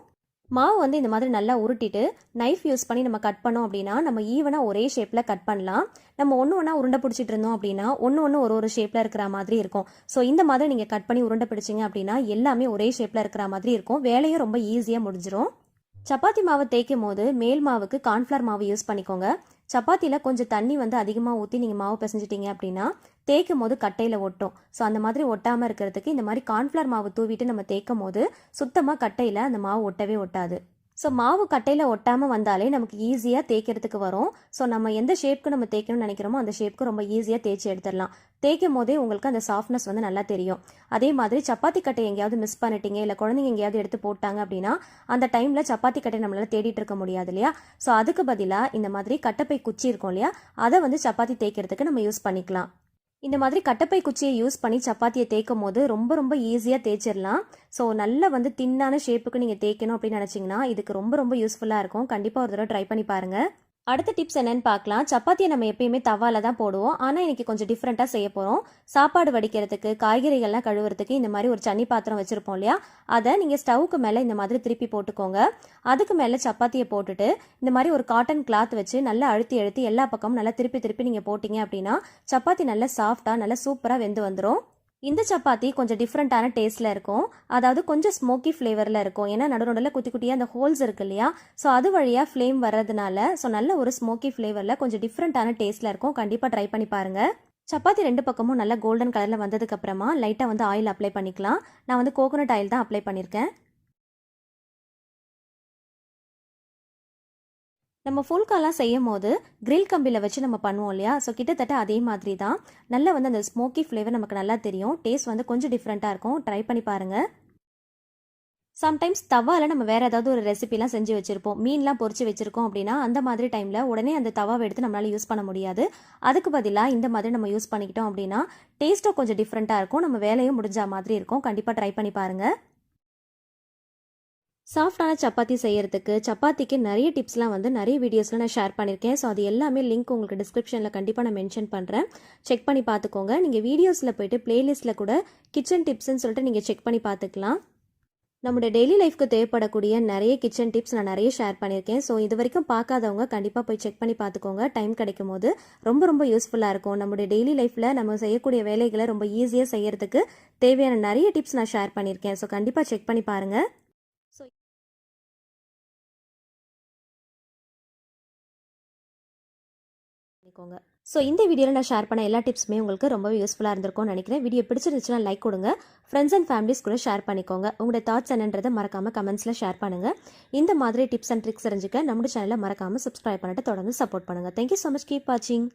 மாவு வந்து இந்த மாதிரி நல்லா உருட்டிட்டு நைஃப் யூஸ் பண்ணி நம்ம கட் பண்ணோம் அப்படின்னா நம்ம ஈவனாக ஒரே ஷேப்பில் கட் பண்ணலாம். நம்ம ஒன்று ஒன்றா உருண்டை பிடிச்சிட்டு இருந்தோம் அப்படின்னா ஒன்று ஒன்று ஒரு ஒரு ஷேப்பில் இருக்கிற மாதிரி இருக்கும். ஸோ இந்த மாதிரி நீங்கள் கட் பண்ணி உருண்டை பிடிச்சிங்க அப்படின்னா எல்லாமே ஒரே ஷேப்பில் இருக்கிற மாதிரி இருக்கும். வேலையும் ரொம்ப ஈஸியாக முடிஞ்சிடும் சப்பாத்தி மாவு தேய்க்கும் போது மேல் மாவுக்கு கார்ன்ஃப்ளவர் மாவு யூஸ் பண்ணிக்கோங்க. சப்பாத்தியில் கொஞ்சம் தண்ணி வந்து அதிகமாக ஊற்றி நீங்கள் மாவு பிசைஞ்சிட்டிங்க அப்படின்னா தேய்க்கும் போது கட்டையில் ஒட்டும். ஸோ அந்த மாதிரி ஒட்டாமல் இருக்கிறதுக்கு இந்த மாதிரி கார்ன்ஃப்ளவர் மாவு தூவிட்டு நம்ம தேய்க்கும் போது சுத்தமாக கட்டையில் அந்த மாவு ஒட்டவே ஒட்டாது. ஸோ மாவு கட்டையில் ஒட்டாமல் வந்தாலே நமக்கு ஈஸியாக தேய்க்கிறதுக்கு வரும். ஸோ நம்ம எந்த ஷேப்க்கு நம்ம தேய்க்கணும்னு நினைக்கிறோமோ அந்த ஷேப்க்கு ரொம்ப ஈஸியாக தேய்ச்சி எடுத்துடலாம். தேய்க்கும் போதே உங்களுக்கு அந்த சாஃப்ட்னஸ் வந்து நல்லா தெரியும். அதே மாதிரி சப்பாத்தி கட்டை எங்கேயாவது மிஸ் பண்ணிட்டீங்க இல்லை குழந்தைங்க எங்கேயாவது எடுத்து போட்டாங்க அப்படின்னா அந்த டைமில் சப்பாத்தி கட்டை நம்மளால் தேடிட்டு இருக்க முடியாது இல்லையா? ஸோ அதுக்கு பதிலாக இந்த மாதிரி கட்டப்பை குச்சி இருக்கும் இல்லையா? அதை வந்து சப்பாத்தி தேய்க்கிறதுக்கு நம்ம யூஸ் பண்ணிக்கலாம். இந்த மாதிரி கட்டப்பை குச்சியை யூஸ் பண்ணி சப்பாத்தியை தேய்க்கும் போது ரொம்ப ரொம்ப ஈஸியாக தேய்ச்சிடலாம். ஸோ நல்ல வந்து தின்னான ஷேப்புக்கு நீங்கள் தேய்க்கணும் அப்படின்னு நினச்சிங்கன்னா இதுக்கு ரொம்ப ரொம்ப யூஸ்ஃபுல்லாக இருக்கும். கண்டிப்பாக ஒரு தடவை ட்ரை பண்ணி பாருங்கள் அடுத்த டிப்ஸ் என்னன்னு பார்க்கலாம். சப்பாத்தியை நம்ம எப்பயுமே தவால தான் போடுவோம். ஆனால் இன்னைக்கு கொஞ்சம் டிஃப்ரெண்ட்டாக செய்ய போகிறோம் சாப்பாடு வடிக்கிறதுக்கு காய்கறிகள்லாம் கழுவுறதுக்கு இந்த மாதிரி ஒரு சன்னி பாத்திரம் வச்சுருப்போம் இல்லையா? அதை நீங்கள் ஸ்டவ்வுக்கு மேலே இந்த மாதிரி திருப்பி போட்டுக்கோங்க. அதுக்கு மேலே சப்பாத்தியை போட்டுட்டு இந்த மாதிரி ஒரு காட்டன் கிளாத் வச்சு நல்லா அழுத்தி அழுத்தி எல்லா பக்கமும் நல்லா திருப்பி திருப்பி நீங்கள் போட்டிங்க அப்படின்னா சப்பாத்தி நல்லா சாஃப்டாக நல்லா சூப்பராக வெந்து வந்துடும் இந்த சப்பாத்தி கொஞ்சம் டிஃப்ரெண்ட்டான டேஸ்ட்டில் இருக்கும். அதாவது கொஞ்சம் ஸ்மோக்கி ஃப்ளேவரில் இருக்கும். ஏன்னா நடு நடுவில் குட்டி குட்டியாக அந்த ஹோல்ஸ் இருக்கு இல்லையா? ஸோ அது வழியாக ஃப்ளேம் வர்றதுனால ஸோ நல்ல ஒரு ஸ்மோக்கி ஃப்ளேவரில் கொஞ்சம் டிஃப்ரெண்ட்டான டேஸ்ட்டில் இருக்கும். கண்டிப்பாக ட்ரை பண்ணி பாருங்கள் சப்பாத்தி ரெண்டு பக்கமும் நல்லா கோல்டன் கலரில் வந்ததுக்கப்புறமா லைட்டாக வந்து ஆயில் அப்ளை பண்ணிக்கலாம். நான் வந்து கோகோனட் ஆயில் தான் அப்ளை பண்ணியிருக்கேன் நம்ம ஃபுல்காலாம் செய்யும் போது கிரில் கம்பியில் வச்சு நம்ம பண்ணுவோம் இல்லையா? ஸோ கிட்டத்தட்ட அதே மாதிரி தான். நல்லா வந்து அந்த ஸ்மோக்கி ஃப்ளேவர் நமக்கு நல்லா தெரியும். டேஸ்ட் வந்து கொஞ்சம் டிஃப்ரெண்ட்டாக இருக்கும். ட்ரை பண்ணி பாருங்கள் சம்டைம்ஸ் தவாவில் நம்ம வேறு ஏதாவது ஒரு ரெசிபிலாம் செஞ்சு வச்சுருப்போம். மீன்லாம் பொறிச்சு வச்சுருக்கோம் அப்படின்னா அந்த மாதிரி டைமில் உடனே அந்த தவாவை எடுத்து நம்மளால் யூஸ் பண்ண முடியாது. அதுக்கு பதிலாக இந்த மாதிரி நம்ம யூஸ் பண்ணிக்கிட்டோம் அப்படின்னா டேஸ்ட்டும் கொஞ்சம் டிஃப்ரெண்ட்டாக இருக்கும். நம்ம வேலையும் முடிஞ்ச மாதிரி இருக்கும். கண்டிப்பாக ட்ரை பண்ணி பாருங்கள் சாஃப்டான சப்பாத்தி செய்கிறதுக்கு சப்பாத்திக்கு நிறைய டிப்ஸ்லாம் வந்து நிறைய வீடியோஸில் நான் ஷேர் பண்ணியிருக்கேன் ஸோ அது எல்லாமே லிங்க் உங்களுக்கு டிஸ்கிரிப்ஷனில் கண்டிப்பாக நான் மென்ஷன் பண்ணுறேன் செக் பண்ணி பார்த்துக்கோங்க. நீங்கள் வீடியோஸில் போயிட்டு பிளேலிஸ்ட்டில் கூட கிச்சன் டிப்ஸ்ன்னு சொல்லிட்டு நீங்கள் செக் பண்ணி பார்த்துக்கலாம். நம்முடைய டெய்லி லைஃப்க்கு தேவைப்படக்கூடிய நிறைய கிச்சன் டிப்ஸ் நான் நிறைய ஷேர் பண்ணியிருக்கேன். ஸோ இது வரைக்கும் பார்க்காதவங்க கண்டிப்பாக போய் செக் பண்ணி பார்த்துக்கோங்க. டைம் கிடைக்கும் போது ரொம்ப ரொம்ப யூஸ்ஃபுல்லாக இருக்கும். நம்முடைய டெய்லி லைஃப்பில் நம்ம செய்யக்கூடிய வேலைகளை ரொம்ப ஈஸியாக செய்யறதுக்கு தேவையான நிறைய டிப்ஸ் நான் ஷேர் பண்ணியிருக்கேன். ஸோ கண்டிப்பாக செக் பண்ணி பாருங்கள் பண்ணிக்கோங்க ஸோ இந்த வீடியோவில் நான் ஷேர் பண்ண எல்லா டிப்ஸுமே உங்களுக்கு ரொம்பவே யூஸ்ஃபுல்லாக இருந்திருக்கும்னு நினைக்கிறேன். வீடியோ பிடிச்சிருந்துச்சுன்னா லைக் கொடுங்க. ஃப்ரெண்ட்ஸ் அண்ட் ஃபேமிலிஸ் கூட ஷேர் பண்ணிக்கோங்க. உங்களோட தாட்ஸ் என்னன்றதை மறக்காமல் கமெண்ட்ஸில் ஷேர் பண்ணுங்கள் இந்த மாதிரி டிப்ஸ் அண்ட் ட்ரிக்ஸ் தெரிஞ்சுக்க நம்மளோட சேனலை மறக்காமல் சப்ஸ்கிரைப் பண்ணிட்டு தொடர்ந்து சப்போர்ட் பண்ணுங்கள் தேங்க்யூ ஸோ மச் கீப் வாட்சிங்